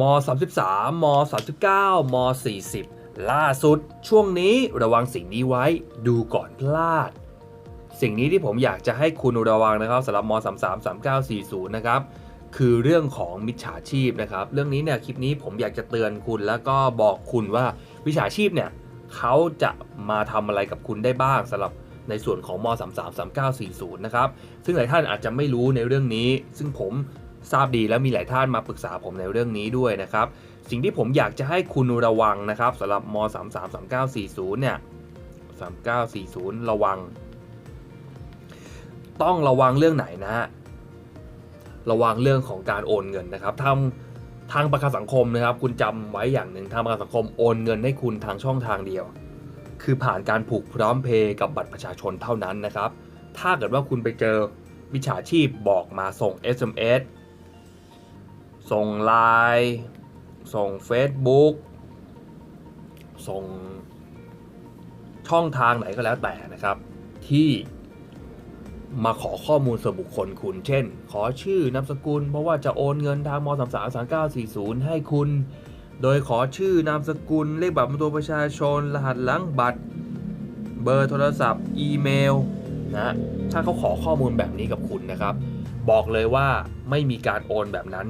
ม33ม39ม40 ล่าสุด ช่วงนี้ระวังสิ่งนี้ไว้ดูก่อนพลาด สิ่งนี้ที่ผมอยากจะให้คุณระวังนะครับสำหรับม33 39 40 นะครับคือเรื่องของมิจฉาชีพนะครับ เรื่องนี้เนี่ยคลิปนี้ผมอยากจะเตือนคุณแล้วก็บอกคุณว่าวิชาชีพเนี่ยเขาจะมาทำอะไรกับคุณได้บ้างสำหรับในส่วนของม 33 39 40 นะครับ ซึ่งหลายท่านอาจจะไม่รู้ในเรื่องนี้ ซึ่งผม ทราบดีแล้วมีหลายท่านมาปรึกษาผมในเรื่องนี้ด้วยนะครับ สิ่งที่ผมอยากจะให้คุณระวังนะครับสำหรับม 33 39 40 เนี่ย 3940 ระวัง ต้องระวังเรื่องไหนนะฮะระวังเรื่องของการโอนเงินนะครับทางทางประกันสังคมนะครับ คุณจำไว้อย่างหนึ่งทางประกันสังคมโอนเงินให้คุณทางช่องทางเดียว คือผ่านการผูกพร้อมเพย์กับบัตรประชาชนเท่านั้นนะครับ ถ้าเกิดว่าคุณไปเจอวิชาชีพบอกมาส่ง SMS ส่ง Line ส่ง Facebook ส่งช่องทางไหนก็แล้วแต่นะครับ ที่มาขอข้อมูลส่วนบุคคลคุณ เช่น ขอชื่อนามสกุล เพราะว่าจะโอนเงินทางม 3 3 3 9 4 0 ให้คุณ โดยขอชื่อนามสกุล เลขบัตรประตัวประชาชน รหัสหลังบัตร เบอร์โทรศัพท์ อีเมลนะถ้าเขาขอข้อมูลแบบนี้กับคุณนะครับ บอกเลยว่าไม่มีการโอนแบบนั้น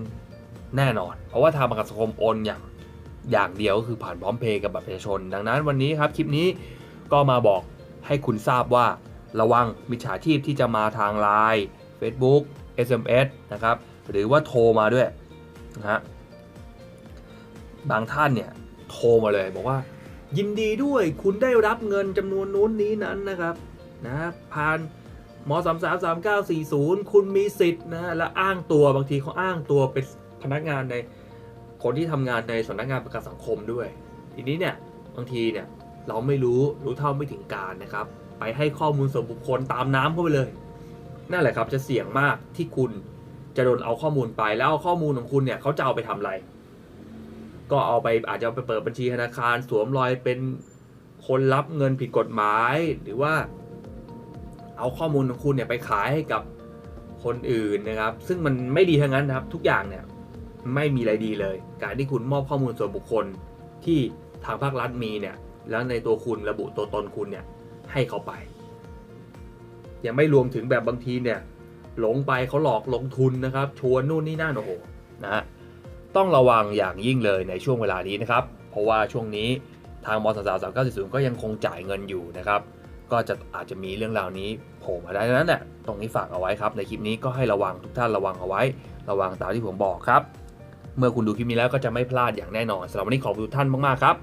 แน่นอน เพราะว่าทางประกันสังคมโอนอย่างอย่างเดียวก็คือผ่านพร้อมเพย์กับบัตรประชาชน ดังนั้นวันนี้ครับคลิปนี้ก็มาบอกให้คุณทราบว่าระวังมิจฉาชีพที่จะมาทาง Line Facebook SMS นะครับหรือว่าโทรมาด้วยนะฮะบางท่านเนี่ยโทรมาเลยบอกว่า ยินดีด้วยคุณได้รับเงินจำนวนนู้นนี้นั้นนะครับนะผ่านมสามสามสามเก้าสี่ศูนย์คุณมีสิทธิ์นะและอ้างตัวบางทีเขาอ้างตัวเป็น พนักงานในคนที่ทำงานในสำนักงานประกันสังคมด้วย ทีนี้เนี่ยบางทีเนี่ยเราไม่รู้รู้เท่าไม่ถึงการนะครับ ไปให้ข้อมูลส่วนบุคคลตามน้ำเข้าไปเลย นั่นแหละครับจะเสี่ยงมากที่คุณจะโดนเอาข้อมูลไปแล้วเอาข้อมูลของคุณเนี่ยเขาจะเอาไปทำอะไร ก็เอาไปอาจจะเอาไปเปิดบัญชีธนาคารสวมรอยเป็นคนรับเงินผิดกฎหมาย หรือว่า เอาข้อมูลของคุณเนี่ยไปขายให้กับคนอื่นนะครับ ซึ่งมันไม่ดีทั้งนั้นนะครับ ทุกอย่างเนี่ย ไม่มีอะไรดีเลย การที่คุณมอบข้อมูลส่วนบุคคลที่ทางภาครัฐมีเนี่ยแล้วในตัวคุณระบุตัวตนคุณเนี่ยให้เขาไป ยังไม่รวมถึงแบบบางทีเนี่ยหลงไปเขาหลอกลงทุนนะครับ ชวนนู่นนี่นั่นโอ้โหนะฮะต้องระวังอย่างยิ่งเลยในช่วงเวลานี้นะครับ เพราะว่าช่วงนี้ทางมสสสามเก้าสี่ศูนย์ก็ยังคงจ่ายเงินอยู่นะครับ ก็จะอาจจะมีเรื่องราวนี้โผล่มาได้ดังนั้นเนี่ยตรงนี้ฝากเอาไว้ครับ ในคลิปนี้ก็ให้ระวังทุกท่านระวังเอาไว้ ระวังตามที่ผมบอกครับ เมื่อคุณดูคลิปนี้แล้วก็จะไม่พลาดอย่างแน่นอนสำหรับวันนี้ขอบคุณทุกท่านมากๆครับ